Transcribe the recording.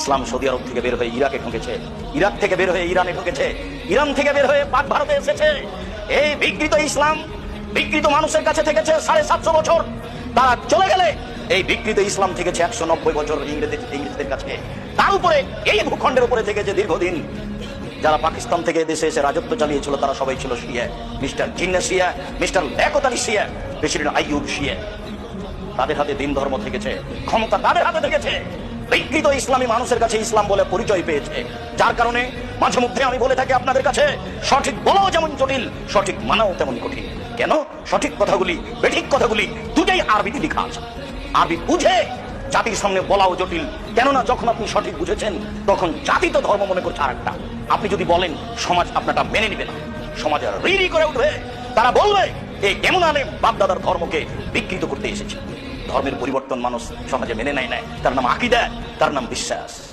ইসলাম Saudi আরব থেকে বের হয়ে ইরাকে ঢুকেছে। ইরাক থেকে বের হয়ে ইরানে ঢুকেছে। ইরান থেকে বের হয়ে পাক ভারতে এসেছে। এই বিকৃত ইসলাম বিকৃত মানুষের কাছে থেকেছে সাড়ে সাতশো বছর। তারা চলে গেলে এই বিকৃত ইসলাম থেকেছে একশো নব্বই বছর ইংরেজ ইংরেজদের কাছে। তার উপরে, এই ভূখণ্ডের উপরে থেকেছে দীর্ঘদিন। যারা পাকিস্তান থেকে দেশে এসে রাজত্ব চালিয়েছিল, তারা সবাই ছিল শিয়া। মিস্টার জিন্না শিয়া, মিস্টার লেকত আলী শিয়া, প্রেসিডেন্ট আইয়ুব শিয়া। তাদের হাতে দিন ধর্ম থেকেছে, ক্ষমতা তাদের হাতে থেকেছে। বিকৃত ইসলামী মানুষের কাছে ইসলাম বলে পরিচয় পেয়েছে। যার কারণে মাঝে মধ্যে আমি বলে থাকি আপনাদের কাছে, সঠিক বলাও যেমন জটিল, সঠিক মানাও তেমন কঠিন। কেন? সঠিক কথাগুলি, বেঠিক কথাগুলি দুটাই আরবিতে লেখা আছে। আরবি বুঝে জাতির সামনে বলাও জটিল। কেননা যখন আপনি সঠিক বুঝেছেন, তখন জাতি তো ধর্ম মনে করছে আরেকটা। আপনি যদি বলেন, সমাজ আপনারটা মেনে নিবে না। সমাজে রিরি করে উঠবে। তারা বলবে এই কেমন আলেম বাপদাদার ধর্মকে বিকৃত করতে এসেছে? ধর্মের পরিবর্তন মানুষ সমাজে মেনে নেয় না তার নাম আকিদা, তার নাম বিশ্বাস।